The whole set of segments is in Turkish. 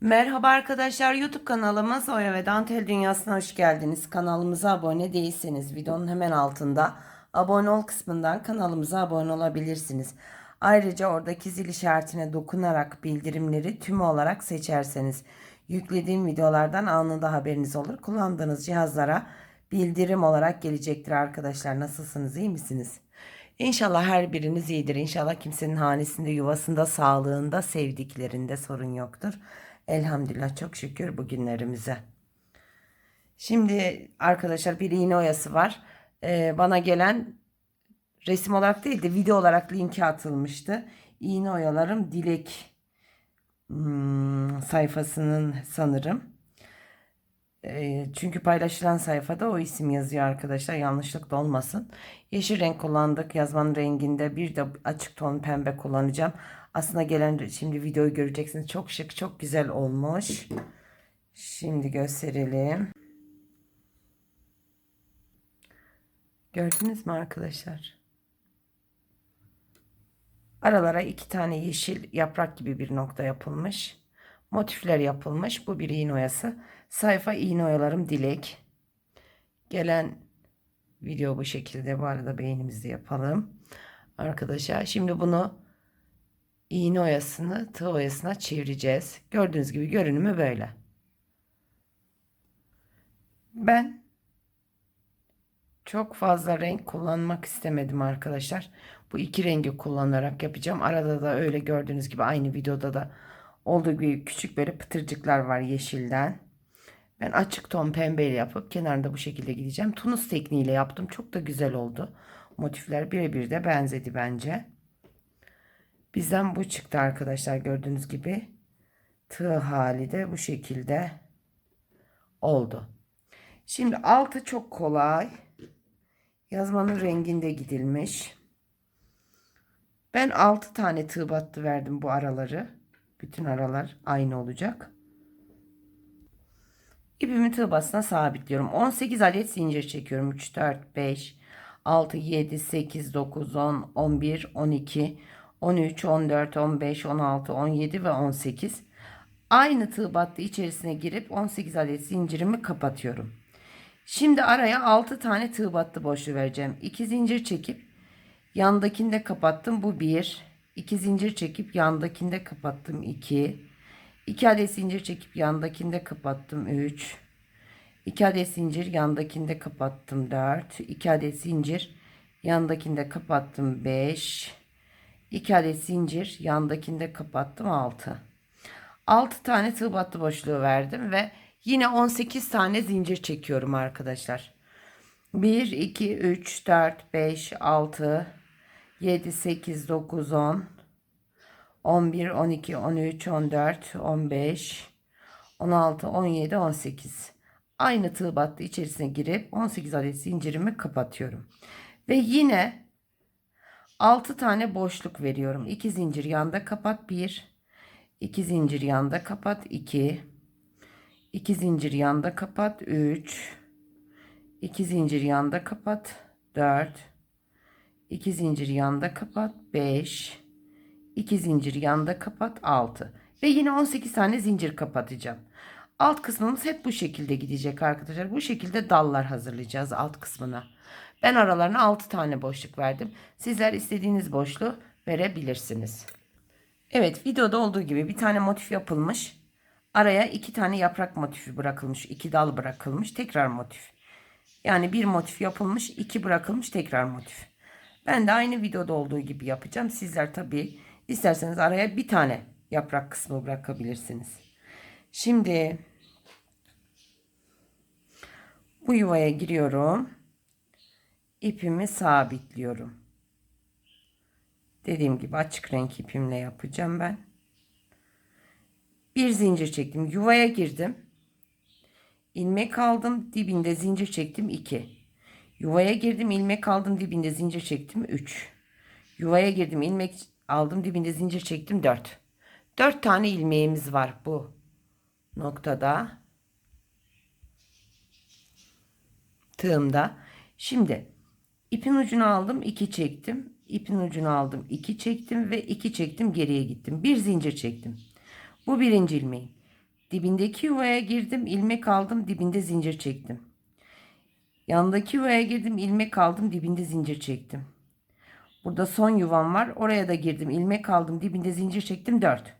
Merhaba arkadaşlar YouTube kanalımız Oya ve Dantel Dünyası'na hoş geldiniz. Kanalımıza abone değilseniz videonun hemen altında abone ol kısmından kanalımıza abone olabilirsiniz. Ayrıca oradaki zil işaretine dokunarak bildirimleri tüm olarak seçerseniz yüklediğim videolardan anında haberiniz olur. Kullandığınız cihazlara bildirim olarak gelecektir arkadaşlar. Nasılsınız iyi misiniz? İnşallah her biriniz iyidir. İnşallah kimsenin hanesinde, yuvasında, sağlığında, sevdiklerinde sorun yoktur. Elhamdülillah çok şükür bugünlerimize. Şimdi arkadaşlar bir iğne oyası var. Ee, bana gelen resim olarak değil de video olarak linki atılmıştı. İğne oyalarım dilek hmm, sayfasının sanırım. Ee, çünkü paylaşılan sayfada o isim yazıyor arkadaşlar. Yanlışlık da olmasın. Yeşil renk kullandık. Yazmanın renginde bir de açık ton pembe kullanacağım. Aslında gelen şimdi videoyu göreceksiniz. Çok şık, çok güzel olmuş. Şimdi gösterelim. Gördünüz mü arkadaşlar? Aralara iki tane yeşil yaprak gibi bir nokta yapılmış. Motifler yapılmış. Bu bir iğne oyası. Sayfa iğne oyalarım dilek. Gelen video bu şekilde. Bu arada beğenimizi yapalım. Arkadaşlar şimdi bunu iğne oyasını tığ oyasına çevireceğiz. Gördüğünüz gibi görünümü böyle. Ben çok fazla renk kullanmak istemedim arkadaşlar. Bu iki rengi kullanarak yapacağım. Arada da öyle gördüğünüz gibi aynı videoda da olduğu gibi küçük böyle pıtırcıklar var yeşilden. Ben açık ton pembeyle yapıp kenarında bu şekilde gideceğim. Tunus tekniğiyle yaptım. Çok da güzel oldu. Motifler birebir de benzedi bence. Bizden bu çıktı arkadaşlar gördüğünüz gibi. Tığ hali de bu şekilde oldu. Şimdi altı çok kolay. Yazmanın renginde gidilmiş. Ben 6 tane tığ battı verdim bu araları. Bütün aralar aynı olacak. İpimi tığ battısına sabitliyorum. 18 adet zincir çekiyorum. 3, 4, 5, 6, 7, 8, 9, 10, 11, 12, 13, 14, 15, 16, 17 ve 18. Aynı tığ battı içerisine girip 18 adet zincirimi kapatıyorum. Şimdi araya 6 tane tığ battı boşluğu vereceğim. 2 zincir çekip yandakinde kapattım. Bu 1. 2 zincir çekip yandakinde kapattım. 2. 2 adet zincir çekip yandakinde kapattım. 3. 2 adet zincir yandakinde kapattım. 4. 2 adet zincir yandakinde kapattım. 5. 2 adet zincir yandakinde kapattım. 6. 6 tane tığ battı boşluğu verdim ve yine 18 tane zincir çekiyorum arkadaşlar. 1 2 3 4 5 6 7 8 9 10 11 12 13 14 15 16 17 18 aynı tığ battı içerisine girip 18 adet zincirimi kapatıyorum ve yine 6 tane boşluk veriyorum. 2 zincir yanda kapat. 1 2 zincir yanda kapat. 2 2 zincir yanda kapat. 3 2 zincir yanda kapat. 4 2 zincir yanda kapat. 5 2 zincir yanda kapat. 6 ve yine 18 tane zincir kapatacağım. Alt kısmımız hep bu şekilde gidecek arkadaşlar. Bu şekilde dallar hazırlayacağız alt kısmına. Ben aralarına 6 tane boşluk verdim. Sizler istediğiniz boşluğu verebilirsiniz. Evet videoda olduğu gibi bir tane motif yapılmış. Araya iki tane yaprak motifi bırakılmış. iki dal bırakılmış. Tekrar motif. Yani bir motif yapılmış. iki bırakılmış. Tekrar motif. Ben de aynı videoda olduğu gibi yapacağım. Sizler tabii isterseniz araya bir tane yaprak kısmı bırakabilirsiniz. Şimdi bu yuvaya giriyorum. İpimi sabitliyorum. Dediğim gibi açık renk ipimle yapacağım ben. Bir zincir çektim. Yuvaya girdim. ilmek aldım. Dibinde zincir çektim 2. Yuvaya girdim. ilmek aldım. Dibinde zincir çektim 3. Yuvaya girdim. ilmek aldım. Dibinde zincir çektim 4. 4 tane ilmeğimiz var bu noktada. Tığımda. Şimdi ipin ucunu aldım. 2 çektim. İpin ucunu aldım. 2 çektim ve 2 çektim. Geriye gittim. Bir zincir çektim. Bu birinci ilmeğim. Dibindeki yuvaya girdim, ilmek aldım, dibinde zincir çektim. Yanındaki yuvaya girdim, ilmek aldım, dibinde zincir çektim. Burada son yuvam var. Oraya da girdim, ilmek aldım, dibinde zincir çektim 4.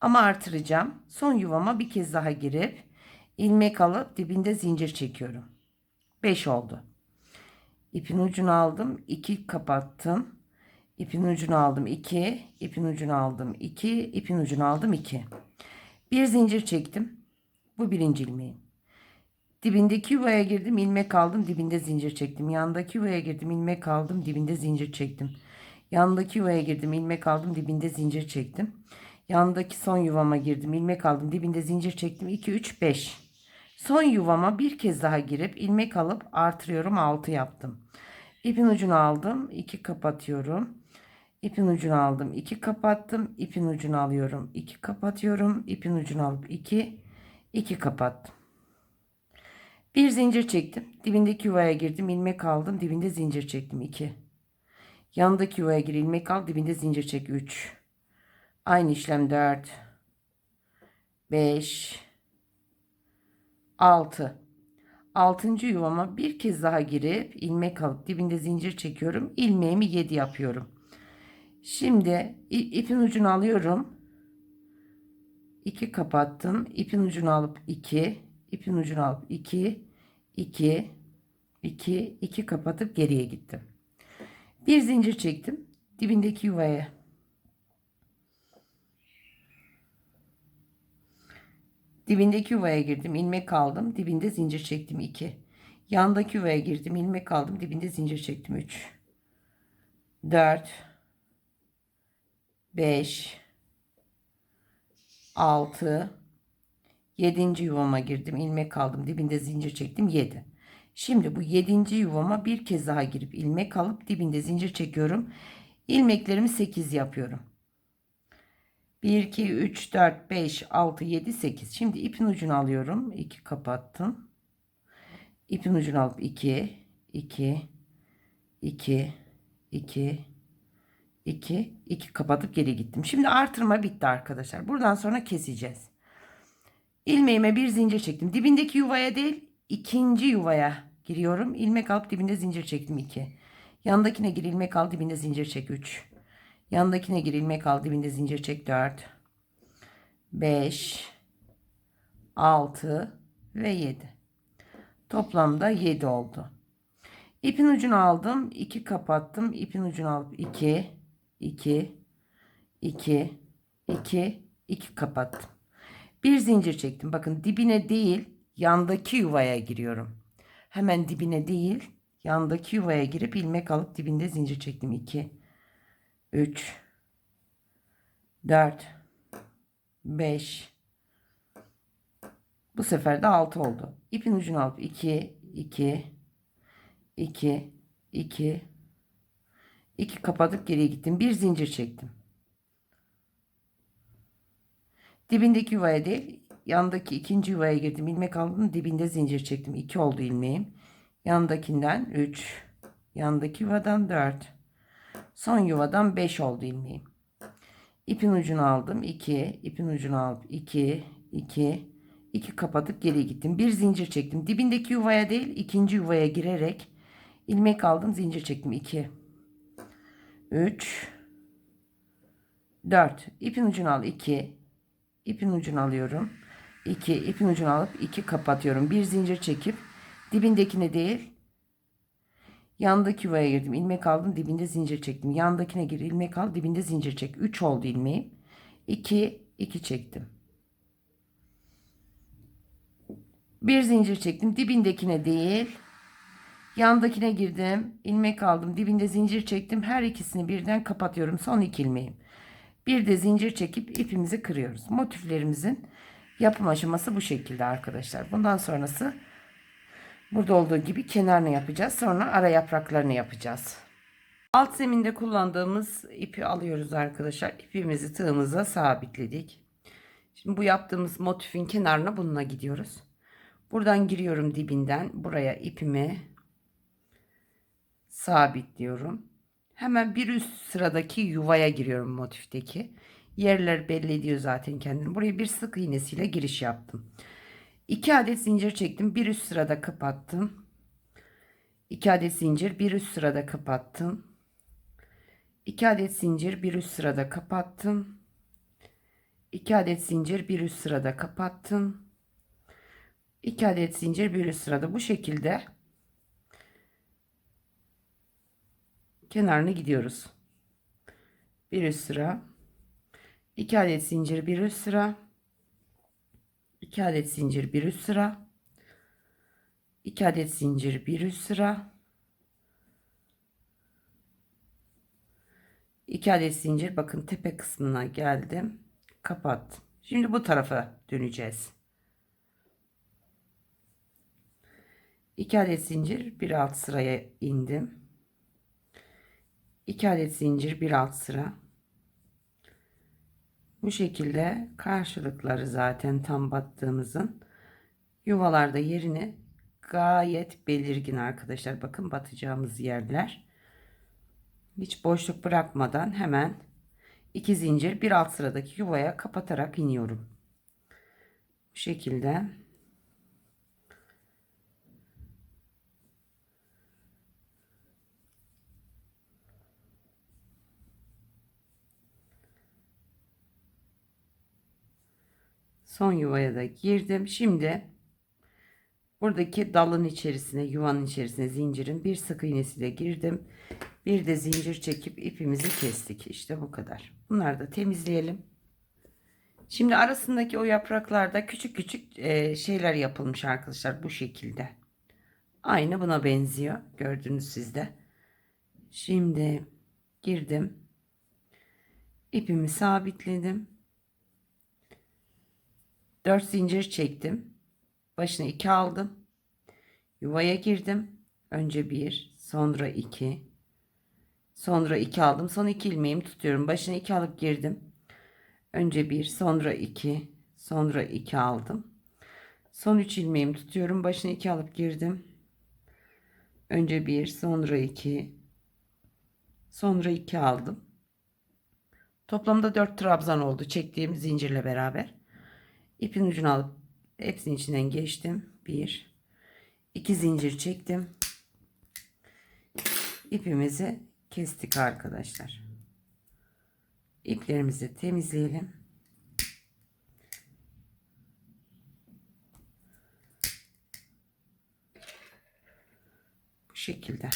Ama artıracağım. Son yuvama bir kez daha girip ilmek alıp dibinde zincir çekiyorum. 5 oldu. İpin ucunu aldım, 2 kapattım. İpin ucunu aldım 2, ipin ucunu aldım 2, ipin ucunu aldım 2. Bir zincir çektim. Bu birinci ilmeğim. Dibindeki yuvaya girdim, ilmek aldım, dibinde zincir çektim. Yandaki yuvaya girdim, ilmek aldım, dibinde zincir çektim. Yandaki yuvaya girdim, ilmek aldım, dibinde zincir çektim. Yandaki son yuvama girdim, ilmek aldım, dibinde zincir çektim. 2 3 5. Son yuvama bir kez daha girip ilmek alıp artırıyorum, 6 yaptım. İpin ucunu aldım, 2 kapatıyorum. İpin ucunu aldım, 2 kapattım. İpin ucunu alıyorum, 2 kapatıyorum. İpin ucunu alıp 2 2 kapattım. Bir zincir çektim. Dibindeki yuvaya girdim. ilmek aldım. Dibinde zincir çektim. 2. Yanındaki yuvaya gir. ilmek al. Dibinde zincir çek. 3. Aynı işlem 4. 5. 6. Altıncı yuvama bir kez daha girip ilmek alıp dibinde zincir çekiyorum. İlmeğimi 7 yapıyorum. Şimdi ipin ucunu alıyorum. 2 kapattım. İpin ucunu alıp 2, ipin ucunu alıp 2, 2, 2, 2 kapatıp geriye gittim. Bir zincir çektim. Dibindeki yuvaya. Dibindeki yuvaya girdim. ilmek aldım. Dibinde zincir çektim 2. Yandaki yuvaya girdim. ilmek aldım. Dibinde zincir çektim 3. 4 5 6 7. yuvama girdim. ilmek aldım. Dibinde zincir çektim 7. Şimdi bu 7. yuvama bir kez daha girip ilmek alıp dibinde zincir çekiyorum. İlmeklerimi 8 yapıyorum. 1 2 3 4 5 6 7 8. Şimdi ipin ucunu alıyorum. 2 kapattım. İpin ucunu alıp 2 2 2 2 2 2 kapatıp geri gittim. Şimdi artırma bitti arkadaşlar. Buradan sonra keseceğiz. İlmeğime bir zincir çektim. Dibindeki yuvaya değil, ikinci yuvaya giriyorum. İlmek alıp dibinde zincir çektim 2. Yandakine gir ilmek al dibinde zincir çek 3. Yandakine gir ilmek al dibinde zincir çek 4. 5 6 ve 7. Toplamda 7 oldu. İpin ucunu aldım. 2 kapattım. İpin ucunu alıp 2 2 2 2 2 kapattım. Bir zincir çektim. Bakın dibine değil yandaki yuvaya giriyorum. Hemen dibine değil yandaki yuvaya girip ilmek alıp dibinde zincir çektim. 2 3 4 5 Bu sefer de 6 oldu. İpin ucunu alıp 2 2 2 2 2 kapatıp geriye gittim. Bir zincir çektim. Dibindeki yuvaya değil, yandaki ikinci yuvaya girdim. ilmek aldım, dibinde zincir çektim. 2 oldu ilmeğim. Yandakinden 3, yandaki yuvadan 4. Son yuvadan 5 oldu ilmeğim. İpin ucunu aldım. 2, ipin ucunu alıp 2, 2, 2 kapatıp geriye gittim. Bir zincir çektim. Dibindeki yuvaya değil, ikinci yuvaya girerek ilmek aldım, zincir çektim. 2, 3, 4. İpin ucunu al. 2, ipin ucunu alıyorum. 2, ipin ucunu alıp 2 kapatıyorum. Bir zincir çekip dibindekine değil, Yandaki yuvaya girdim. ilmek aldım. Dibinde zincir çektim. Yandakine gir. ilmek al. Dibinde zincir çek. 3 oldu ilmeğim. 2 2 çektim. Bir zincir çektim. Dibindekine değil. Yandakine girdim. ilmek aldım. Dibinde zincir çektim. Her ikisini birden kapatıyorum. Son iki ilmeğim. Bir de zincir çekip ipimizi kırıyoruz. Motiflerimizin yapım aşaması bu şekilde arkadaşlar. Bundan sonrası Burada olduğu gibi kenarını yapacağız. Sonra ara yapraklarını yapacağız. Alt zeminde kullandığımız ipi alıyoruz arkadaşlar. İpimizi tığımıza sabitledik. Şimdi bu yaptığımız motifin kenarına bununla gidiyoruz. Buradan giriyorum dibinden. Buraya ipimi sabitliyorum. Hemen bir üst sıradaki yuvaya giriyorum motifteki. Yerler belli ediyor zaten kendini. Buraya bir sık iğnesiyle giriş yaptım. 2 adet zincir çektim. Bir üst sırada kapattım. 2 adet zincir bir üst sırada kapattım. 2 adet zincir bir üst sırada kapattım. 2 adet zincir bir üst sırada kapattım. 2 adet zincir bir üst sırada bu şekilde kenarını gidiyoruz. Bir üst sıra 2 adet zincir bir üst sıra 2 adet zincir bir üst sıra. 2 adet zincir bir üst sıra. 2 adet zincir bakın tepe kısmına geldim. Kapat. Şimdi bu tarafa döneceğiz. 2 adet zincir bir alt sıraya indim. 2 adet zincir bir alt sıra bu şekilde karşılıkları zaten tam battığımızın yuvalarda yerini gayet belirgin arkadaşlar. Bakın batacağımız yerler. Hiç boşluk bırakmadan hemen iki zincir bir alt sıradaki yuvaya kapatarak iniyorum. Bu şekilde. Son yuvaya da girdim. Şimdi buradaki dalın içerisine, yuvanın içerisine zincirin bir sık iğnesiyle girdim. Bir de zincir çekip ipimizi kestik. İşte bu kadar. Bunları da temizleyelim. Şimdi arasındaki o yapraklarda küçük küçük e, şeyler yapılmış arkadaşlar bu şekilde. Aynı buna benziyor. Gördünüz sizde. Şimdi girdim. İpimi sabitledim. 4 zincir çektim. Başına 2 aldım. Yuvaya girdim. Önce 1, sonra 2. Sonra 2 aldım. Son 2 ilmeğimi tutuyorum. Başına 2 alıp girdim. Önce 1, sonra 2, sonra 2 aldım. Son 3 ilmeğimi tutuyorum. Başına 2 alıp girdim. Önce 1, sonra 2, sonra 2 aldım. Toplamda 4 trabzan oldu çektiğim zincirle beraber. İpin ucunu alıp hepsinin içinden geçtim. Bir, iki zincir çektim. İpimizi kestik arkadaşlar. İplerimizi temizleyelim. Bu şekilde.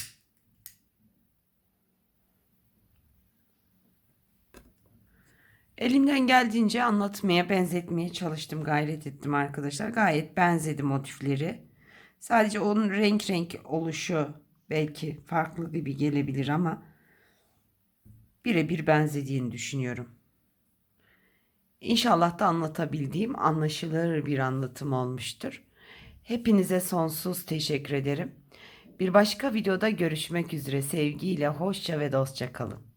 Elimden geldiğince anlatmaya, benzetmeye çalıştım, gayret ettim arkadaşlar. Gayet benzedi motifleri. Sadece onun renk renk oluşu belki farklı gibi gelebilir ama birebir benzediğini düşünüyorum. İnşallah da anlatabildiğim anlaşılır bir anlatım olmuştur. Hepinize sonsuz teşekkür ederim. Bir başka videoda görüşmek üzere. Sevgiyle, hoşça ve dostça kalın.